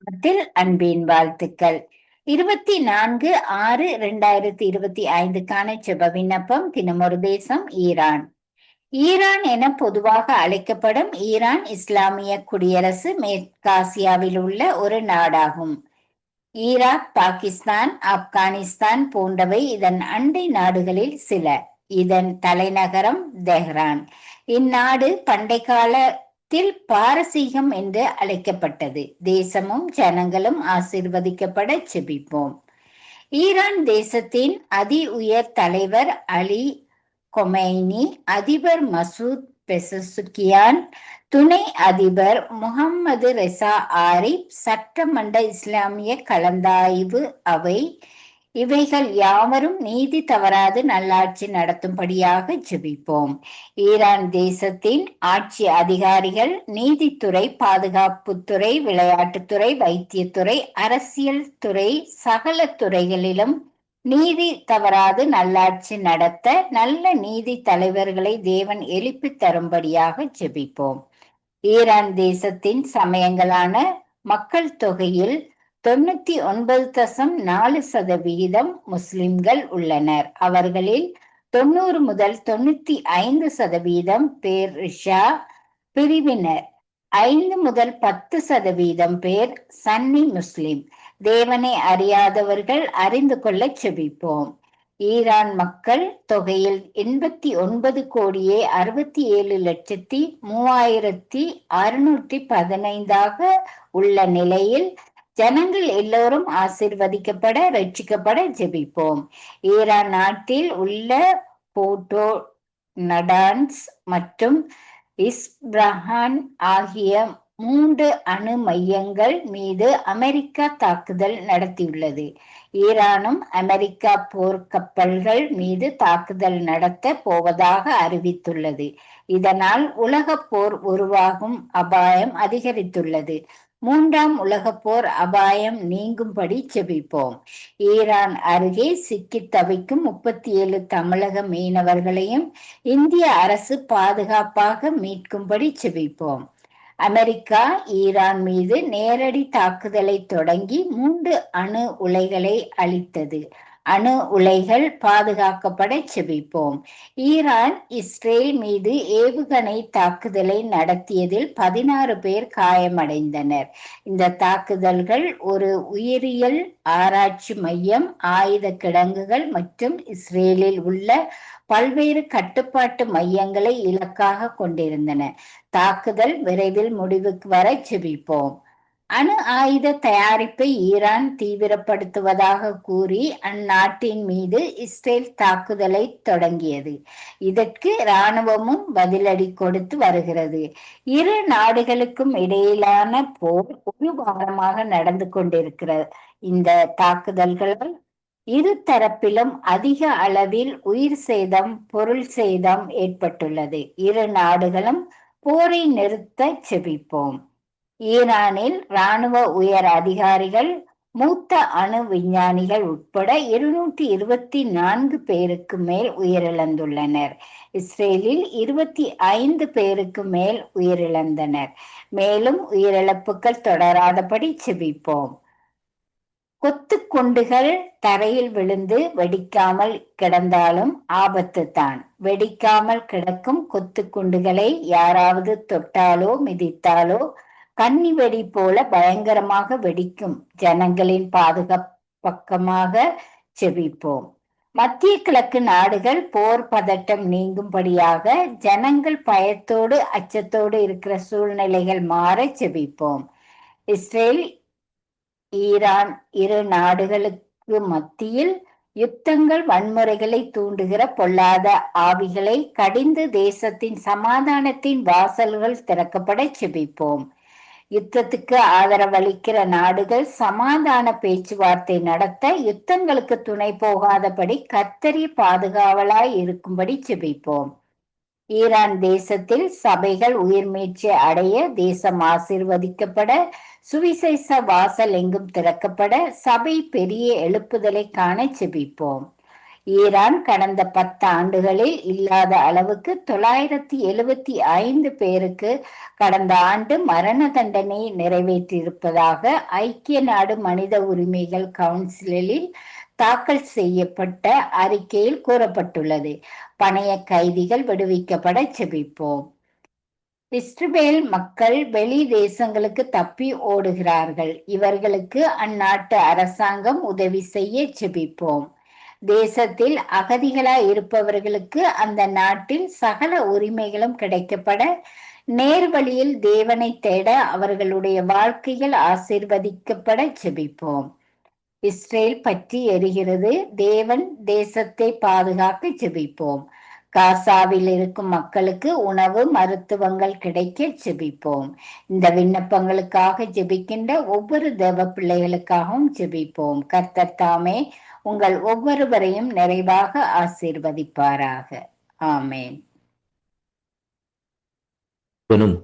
நாமத்தில் அன்பின் வாழ்த்துக்கள். இருபத்தி நான்கு ஆறு இரண்டாயிரத்தி இருபத்தி ஐந்துக்கான செப விண்ணப்பம் தினமொரு தேசம் ஈரான். ஈரான் என பொதுவாக அழைக்கப்படும் ஈரான் இஸ்லாமிய குடியரசு மேற்காசியாவில் உள்ள ஒரு நாடாகும். ஈராக் பாகிஸ்தான் ஆப்கானிஸ்தான் போன்றவை இதன் அண்டை நாடுகளில் சில. இதன் தலைநகரம் தெஹ்ரான். இந்நாடு பண்டைக்கால தில் பாரசீகம் என்று அழைக்கப்பட்டது. தேசமும் ஜனங்களும் ஆசிர்வதிக்கப்பட செபிப்போம் ஈரான் தேசத்தின் அதி உயர் தலைவர் அலி கொமைனி அதிபர் மசூத் பெசசுக்கியான் துணை அதிபர் முகம்மது ரெசா ஆரிப் சட்டமன்ற இஸ்லாமிய கலந்தாய்வு அவை இவைகள் யாவரும் நீதி தவறாது நல்லாட்சி நடத்தும்படியாக ஜெபிப்போம். ஈரான் தேசத்தின் ஆட்சி அதிகாரிகள் நீதித்துறை பாதுகாப்புத்துறை விளையாட்டுத்துறை வைத்தியத்துறை அரசியல் துறை சகல துறைகளிலும் நீதி தவறாது நல்லாட்சி நடத்த நல்ல நீதி தலைவர்களை தேவன் எழுப்பி தரும்படியாக ஜெபிப்போம். ஈரான் தேசத்தின் சமயங்களான மக்கள் தொகையில் தொண்ணூத்தி ஒன்பது தசம் நாலு சதவிகிதம் முஸ்லிம்கள் உள்ளனர். அவர்களில் தொண்ணூறு முதல் தொண்ணூத்தி ஐந்து சதவீதம் பேர் ரிஷா பிரிவினர். ஐந்து முதல் பத்து சதவீதம் பேர் சன்னி முஸ்லிம். தேவனை அறியாதவர்கள் அறிந்து கொள்ள செபிப்போம். ஈரான் மக்கள் தொகையில் எண்பத்தி ஒன்பது கோடியே அறுபத்தி ஏழு லட்சத்தி மூவாயிரத்தி அறுநூற்றி பதினைந்தாக உள்ள நிலையில் ஜனங்கள் எல்லோரும் ஆசிர்வதிக்கப்பட ரட்சிக்கப்பட ஜெபிப்போம். ஈரான் நாட்டில் உள்ள போட்டோ நடான்ஸ் மற்றும் இஸ்பிரஹான் ஆகிய மூன்று அணு மையங்கள் மீது அமெரிக்கா தாக்குதல் நடத்தியுள்ளது. ஈரானும் அமெரிக்கா போர்க்கப்பல்கள் மீது தாக்குதல் நடத்த போவதாக அறிவித்துள்ளது. இதனால் உலக போர் உருவாகும் அபாயம் அதிகரித்துள்ளது. மூன்றாம் உலகப்போர் போர் அபாயம் நீங்கும்படி செபிப்போம். ஈரான் அருகே சிக்கி தவிக்கும் முப்பத்தி ஏழு தமிழக மீனவர்களையும் இந்திய அரசு பாதுகாப்பாக மீட்கும்படி செபிப்போம். அமெரிக்கா ஈரான் மீது நேரடி தாக்குதலை தொடங்கி மூன்று அணு உலைகளை அளித்தது அணு உலைகள் பாதுகாக்கப்பட செபிப்போம். ஈரான் இஸ்ரேல் மீது ஏவுகணை தாக்குதலை நடத்தியதில் பதினாறு பேர் காயமடைந்தனர். இந்த தாக்குதல்கள் ஒரு உயிரியல் ஆராய்ச்சி மையம் ஆயுத கிடங்குகள் மற்றும் இஸ்ரேலில் உள்ள பல்வேறு கட்டுப்பாட்டு மையங்களை இலக்காக கொண்டிருந்தன. தாக்குதல் விரைவில் முடிவுக்கு வர செபிப்போம். அணு ஆயுத தயாரிப்பை ஈரான் தீவிரப்படுத்துவதாக கூறி அந்நாட்டின் மீது இஸ்ரேல் தாக்குதலை தொடங்கியது. இதற்கு இராணுவமும் பதிலடி கொடுத்து வருகிறது. இரு நாடுகளுக்கும் இடையிலான போர் ஒரு வாரமாக நடந்து கொண்டிருக்கிறது இந்த தாக்குதல்களால் இரு தரப்பிலும் அதிக அளவில் உயிர் சேதம் பொருள் சேதம் ஏற்பட்டுள்ளது. இரு நாடுகளும் போரை நிறுத்த செபிப்போம். ஈரானில் இராணுவ உயர் அதிகாரிகள் மூத்த அணு விஞ்ஞானிகள் உட்பட இருநூற்றி இருபத்தி நான்கு பேருக்கு மேல் உயிரிழந்துள்ளனர். இஸ்ரேலில் இருபத்தி ஐந்து பேருக்கு மேல் உயிரிழந்தனர். மேலும் உயிரிழப்புகள் தொடராதபடி செபிப்போம் கொத்து குண்டுகள் தரையில் விழுந்து வெடிக்காமல் கிடந்தாலும் ஆபத்து தான். வெடிக்காமல் கிடக்கும் கொத்து குண்டுகளை யாராவது தொட்டாலோ மிதித்தாலோ கன்னி வெடி போல பயங்கரமாக வெடிக்கும். ஜனங்களின் பாதுகாப்பக்கமாக செவிப்போம். மத்திய கிழக்கு நாடுகள் போர் பதட்டம் நீங்கும்படியாக ஜனங்கள் பயத்தோடு அச்சத்தோடு இருக்கிற சூழ்நிலைகள் மாற செவிப்போம். இஸ்ரேல் ஈரான் இரு நாடுகளுக்கு மத்தியில் யுத்தங்கள் வன்முறைகளை தூண்டுகிற பொல்லாத ஆவிகளை கடிந்து தேசத்தின் சமாதானத்தின் வாசல்கள் திறக்கப்பட செபிப்போம் யுத்தத்துக்கு ஆதரவளிக்கிற நாடுகள் சமாதான பேச்சுவார்த்தை நடத்த யுத்தங்களுக்கு துணை போகாதபடி கத்தரி பாதுகாவலாய் இருக்கும்படி செபிப்போம் ஈரான் தேசத்தில் சபைகள் உயிர் மீட்சி அடைய தேசம் ஆசிர்வதிக்கப்பட சுவிசேஷ வாசல் எங்கும் திறக்கப்பட சபை பெரிய எழுப்புதலை காண செபிப்போம் ஈரான் கடந்த பத்து ஆண்டுகளில் இல்லாத அளவுக்கு தொள்ளாயிரத்தி எழுபத்தி ஐந்து பேருக்கு கடந்த ஆண்டு மரண தண்டனை நிறைவேற்றியிருப்பதாக ஐக்கிய நாடு மனித உரிமைகள் கவுன்சிலில் தாக்கல் செய்யப்பட்ட அறிக்கையில் கூறப்பட்டுள்ளது. பணைய கைதிகள் விடுவிக்கப்பட செபிப்போம். இஸ்ரேல் மக்கள் வெளி தேசங்களுக்கு தப்பி ஓடுகிறார்கள். இவர்களுக்கு அந்நாட்டு அரசாங்கம் உதவி செய்ய செபிப்போம். தேசத்தில் அகதிகளாய் இருப்பவர்களுக்கு அந்த நாட்டில் சகல உரிமைகளும் கிடைக்கப்பட நேர்வழியில் தேவனை தேட அவர்களுடைய வாழ்க்கைகள் ஆசிர்வதிக்கப்பட ஜெபிப்போம். இஸ்ரேல் பற்றி எரிகிறது தேவன் தேசத்தை பாதுகாக்க ஜெபிப்போம். காசாவில் இருக்கும் மக்களுக்கு உணவு மருத்துவங்கள் கிடைக்க ஜெபிப்போம். இந்த விண்ணப்பங்களுக்காக ஜெபிக்கின்ற ஒவ்வொரு தேவ பிள்ளைகளுக்காகவும் ஜெபிப்போம். கர்த்தர் தாமே உங்கள் ஒவ்வொருவரையும் நிறைவாக ஆசீர்வதிப்பாராக. ஆமேன். தேவனும்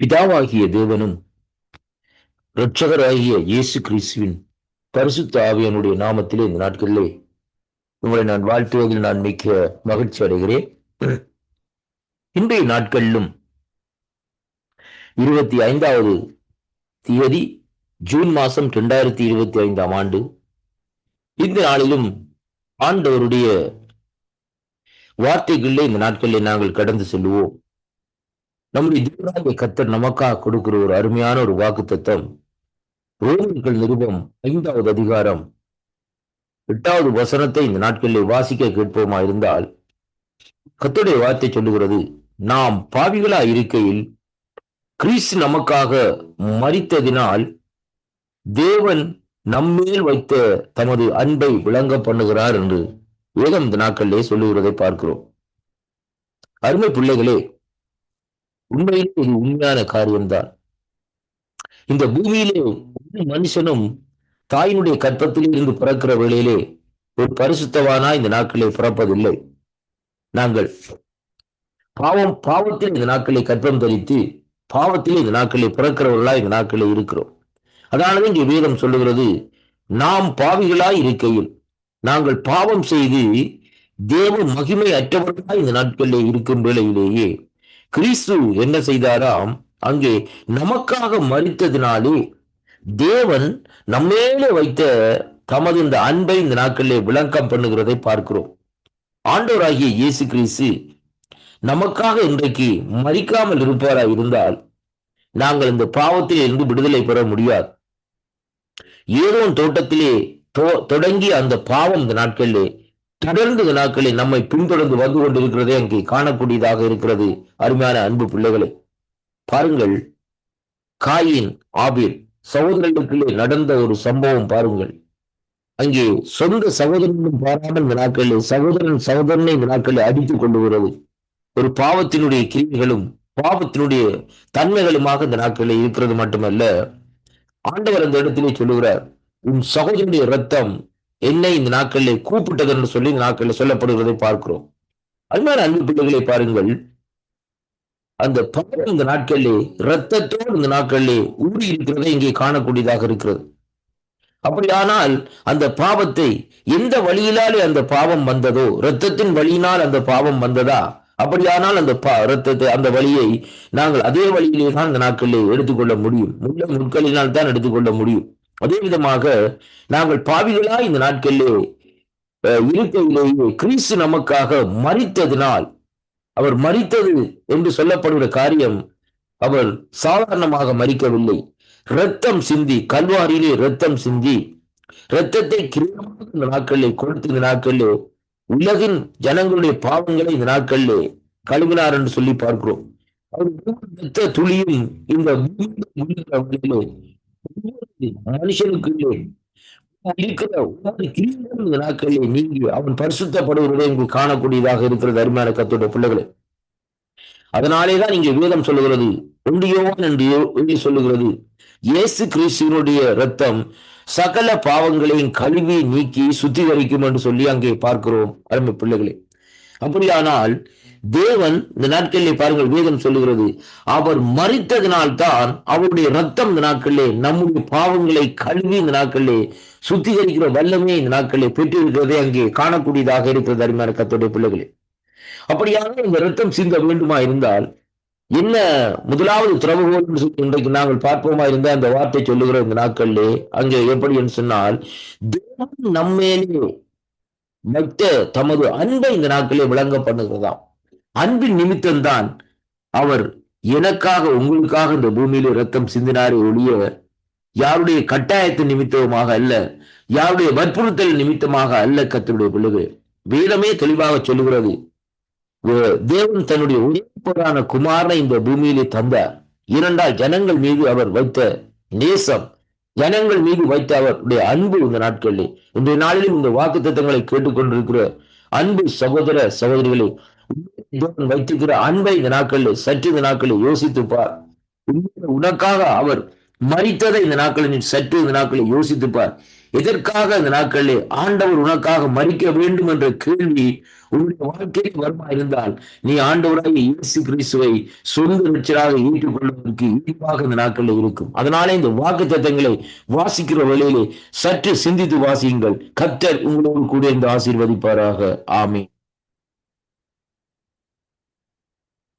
பிதாவாகிய தேவனும் இரட்சகராகிய இயேசு கிறிஸ்துவின் பரிசுத்த ஆவியனுடைய நாமத்திலே இந்த நாட்களிலே உங்களை நான் வாழ்த்துவதில் நான் மிக்க மகிழ்ச்சி அடைகிறேன். இன்றைய நாட்களிலும் இருபத்தி ஐந்தாவது தேதி ஜூன் மாசம் ரெண்டாயிரத்தி இருபத்தி ஐந்தாம் ஆண்டு. இந்த நாளிலும் ஆண்டவருடைய வார்த்தைகளிலே இந்த நாட்களில் நாங்கள் கடந்து செல்லுவோம் நம்முடைய தேவனாகிய கத்தர் நமக்காக கொடுக்கிற ஒரு அருமையான ஒரு வாக்கு தத்தம் ரோமர்கள் நிருபம் ஐந்தாவது அதிகாரம் எட்டாவது வசனத்தை இந்த நாட்களில் வாசிக்க கேட்போமா இருந்தால் கத்துடைய வார்த்தை சொல்லுகிறது நாம் பாவிகளா இருக்கையில் கிறிஸ்து நமக்காக மறித்ததினால் தேவன் நம்மேல் வைத்த தமது அன்பை விளங்க பண்ணுகிறார் என்று வேதம் இந்த நாட்களிலே சொல்லுகிறதை பார்க்கிறோம். அருமை பிள்ளைகளே உண்மையிலே இது உண்மையான காரியம்தான் இந்த பூமியிலே ஒரு மனுஷனும் தாயினுடைய கற்பத்திலே இருந்து பிறக்கிற வேளையிலே ஒரு பரிசுத்தவானா இந்த நாட்களில் பிறப்பதில்லை. நாங்கள் பாவம் பாவத்தில் இந்த நாட்களை கற்பம் தரித்து பாவத்திலே இந்த நாட்களை பிறக்கிறவர்களா இந்த நாட்களில் இருக்கிறோம். அதனாலதான் இங்கே வேதம் சொல்லுகிறது நாம் பாவிகளாய் இருக்கையில் நாங்கள் பாவம் செய்து தேவ மகிமை அற்றவர்களாய் இந்த நாட்களிலே இருக்கும் வேளையிலேயே கிறிஸ்து என்ன செய்தாராம்? அங்கே நமக்காக மறித்ததினாலே தேவன் நம்மேலே வைத்த தமது இந்த அன்பை இந்த நாட்களிலே விளக்கம் பண்ணுகிறதை பார்க்கிறோம். ஆண்டோராகிய இயேசு கிறிஸ்து நமக்காக இன்றைக்கு மறிக்காமல் இருப்பாரா இருந்தால் நாங்கள் இந்த பாவத்தில் இருந்து விடுதலை பெற முடியாது. ஏதோ தோட்டத்திலே தொடங்கி அந்த பாவம் இந்த நாட்களிலே தொடர்ந்து இந்த நாட்களில் நம்மை பின்தொடர்ந்து வந்து கொண்டிருக்கிறதே அங்கே காணக்கூடியதாக இருக்கிறது. அருமையான அன்பு பிள்ளைகளை பாருங்கள் காயின் ஆபீர் சகோதரர்களுக்குள்ளே நடந்த ஒரு சம்பவம் பாருங்கள். அங்கே சொந்த சகோதரனும் பாராமல் இந்த சகோதரன் சகோதரனை வினாக்களை நாட்களில் அடித்துக் கொள்ளுகிறது. ஒரு பாவத்தினுடைய கிருமிகளும் பாவத்தினுடைய தன்மைகளுமாக இந்த நாட்களில் இருக்கிறது மட்டுமல்ல ஆண்டவர் அந்த இடத்திலே சொல்லுகிறார் உன் சகோதரனுடைய ரத்தம் என்னை இந்த நாட்களில் கூப்பிட்டது என்று சொல்லி இந்த நாட்களில் சொல்லப்படுகிறதை பார்க்கிறோம். அதுமாதிரி அன்பு பிள்ளைகளை பாருங்கள் அந்த பாவம் இந்த நாட்களிலே இரத்தத்தோடு இந்த நாட்களிலே ஊறி இருக்கிறதை இங்கே காணக்கூடியதாக இருக்கிறது. அப்படியானால் அந்த பாவத்தை எந்த வழியிலாலே அந்த பாவம் வந்ததோ இரத்தத்தின் வழியினால் அந்த பாவம் வந்ததா? அப்படியானால் அந்த பா இரத்தத்தை அந்த வழியை நாங்கள் அதே வழியிலே தான் இந்த நாட்களிலே எடுத்துக்கொள்ள முடியும். முள்ள முட்களினால் தான் எடுத்துக்கொள்ள முடியும். அதே விதமாக நாங்கள் பாவிகளா இந்த நாட்களிலே இருக்கையிலேயே கிறிஸ்து நமக்காக மறித்ததினால் அவர் மறித்தது என்று சொல்லப்படுகிற காரியம் அவர் சாதாரணமாக மறிக்கவில்லை. இரத்தம் சிந்தி கல்வாரியிலே இரத்தம் சிந்தி இரத்தத்தை கிரீடமாக இந்த நாட்களிலே கொடுத்து இந்த நாட்களிலே உலகின் ஜனங்களுடைய பாவங்களை இந்த நாட்களிலே கழுவினார் என்று சொல்லி பார்க்கிறோம். அவர் துளியும் இந்த மனுஷனுக்குள்ளே இருக்கிற ஒவ்வொரு கிரீடம் இந்த நீங்கி அவன் பரிசுத்தப்படுவதை இங்கு காணக்கூடியதாக இருக்கிறது. அருமையான கத்தோட பிள்ளைகளே. அதனாலேதான் இங்கே வேதம் சொல்லுகிறது. ஒன்றியோன் என்று சொல்லுகிறது. இயேசு கிறிஸ்துவனுடைய ரத்தம் சகல பாவங்களையும் கழுவி நீக்கி சுத்திகரிக்கும் என்று சொல்லி அங்கே பார்க்கிறோம். அருமை பிள்ளைகளே. அப்படியானால் தேவன் இந்த நாட்களில் பாருங்கள் வேதம் சொல்லுகிறது அவர் மறித்ததினால் தான் அவருடைய ரத்தம் இந்த நாட்களிலே நம்முடைய பாவங்களை கழுவி இந்த நாட்களிலே சுத்திகரிக்கிற வல்லமே இந்த நாட்களிலே பெற்றிருக்கிறதே அங்கே காணக்கூடியதாக இருக்கிறது அருமையான கத்தோடைய பிள்ளைகளே. அப்படியாக இந்த ரத்தம் சிந்த வேண்டுமா இருந்தால் என்ன முதலாவது திறவுகோல் இன்றைக்கு நாங்கள் பார்ப்போமா இருந்த அந்த வார்த்தை சொல்லுகிற இந்த நாட்களிலே அங்கே எப்படி என்று சொன்னால் தேவன் நம்மேலே வைத்த தமது அன்பை இந்த நாட்களே விளங்க பண்ணுகிறதாம். அன்பின் நிமித்தம்தான் அவர் எனக்காக உங்களுக்காக இந்த பூமியில ரத்தம் சிந்தினாரே ஒழிய யாருடைய கட்டாயத்தின் நிமித்தமாக அல்ல யாருடைய வற்புறுத்தல் நிமித்தமாக அல்ல கத்தருடைய பிள்ளைகள். வேதமே தெளிவாக சொல்லுகிறது. தேவன் தன்னுடைய உயிர்ப்பதான குமாரனை இந்த பூமியிலே தந்தார். இரண்டால் ஜனங்கள் மீது அவர் வைத்த நேசம் ஜனங்கள் மீது வைத்த அவருடைய அன்பு இந்த நாட்களிலே. இன்றைய நாளிலும் இந்த வாக்கு தத்தங்களை கேட்டுக்கொண்டிருக்கிற அன்பு சகோதர சகோதரிகளை வைத்திருக்கிற அன்பை இந்த நாட்களில் சற்று இந்த நாட்களில் யோசித்துப்பார். உனக்காக அவர் மறித்ததை இந்த நாட்களில் நீ சற்று இந்த நாட்களில் யோசித்துப்பார். எதற்காக இந்த நாட்களில் ஆண்டவர் உனக்காக மறிக்க வேண்டும் என்ற கேள்வி உன்னுடைய வாழ்க்கையில் வருமா இருந்தால் நீ ஆண்டவராக இயேசு கிறிஸ்துவை சொந்த ரட்சராக ஏற்றுக்கொள்வதற்கு இனிப்பாக இந்த நாட்களில் இருக்கும். அதனாலே இந்த வாக்கு தத்தங்களை வாசிக்கிற வேளையிலே சற்று சிந்தித்து வாசியுங்கள். கத்தர் உங்களோடு கூட இந்த ஆசீர்வதிப்பாராக. ஆமே